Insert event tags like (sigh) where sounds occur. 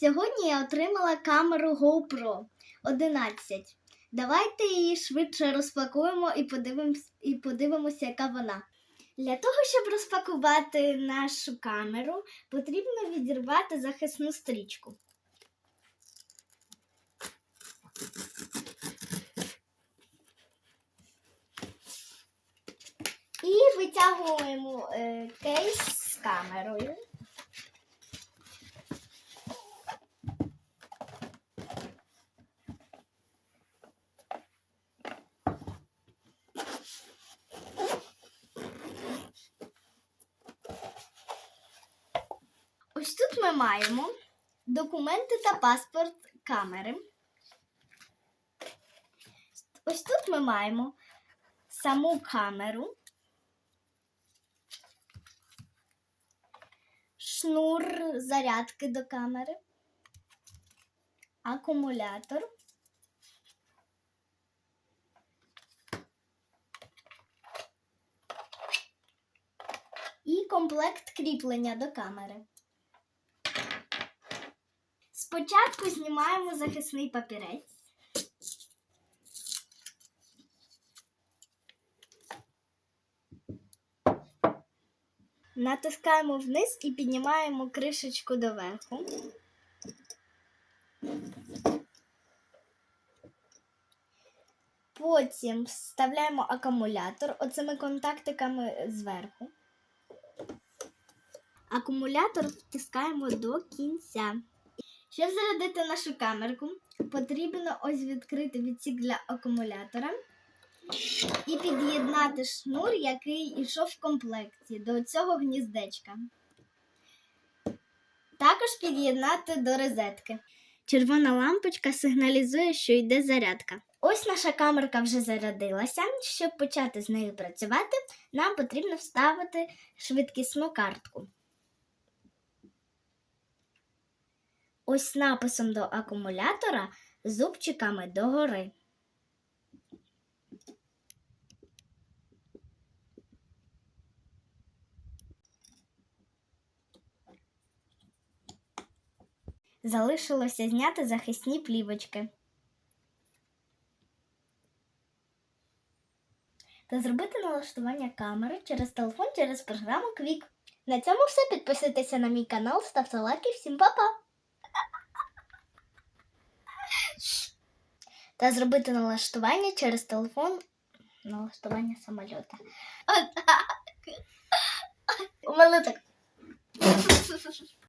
Сьогодні я отримала камеру GoPro 11. Давайте її швидше розпакуємо і подивимось, і подивимося, яка вона. Для того, щоб розпакувати нашу камеру, потрібно відірвати захисну стрічку. І витягуємо е, кейс з камерою. Ось тут ми маємо документи та паспорт камери. Ось тут ми маємо саму камеру, шнур зарядки до камери, акумулятор. І комплект кріплення до камери. Спочатку знімаємо захисний папірець. Натискаємо вниз і піднімаємо кришечку доверху. Потім вставляємо акумулятор оцими контактиками зверху. Акумулятор втискаємо до кінця. Щоб зарядити нашу камерку, потрібно ось відкрити відсік для акумулятора і під'єднати шнур, який йшов в комплекті до цього гніздечка. Також під'єднати до розетки. Червона лампочка сигналізує, що йде зарядка. Ось наша камерка вже зарядилася. Щоб почати з нею працювати, нам потрібно вставити швидкісну картку. Ось написом до акумулятора зубчиками догори. Залишилося зняти захисні плівочки. Та зробити налаштування камери через телефон через програму Quick. На цьому все. Підписуйтеся на мій канал, ставте лайки. Всім па-па! Та зробити налаштування через телефон. Налаштування самольота. (laughs) У мене так.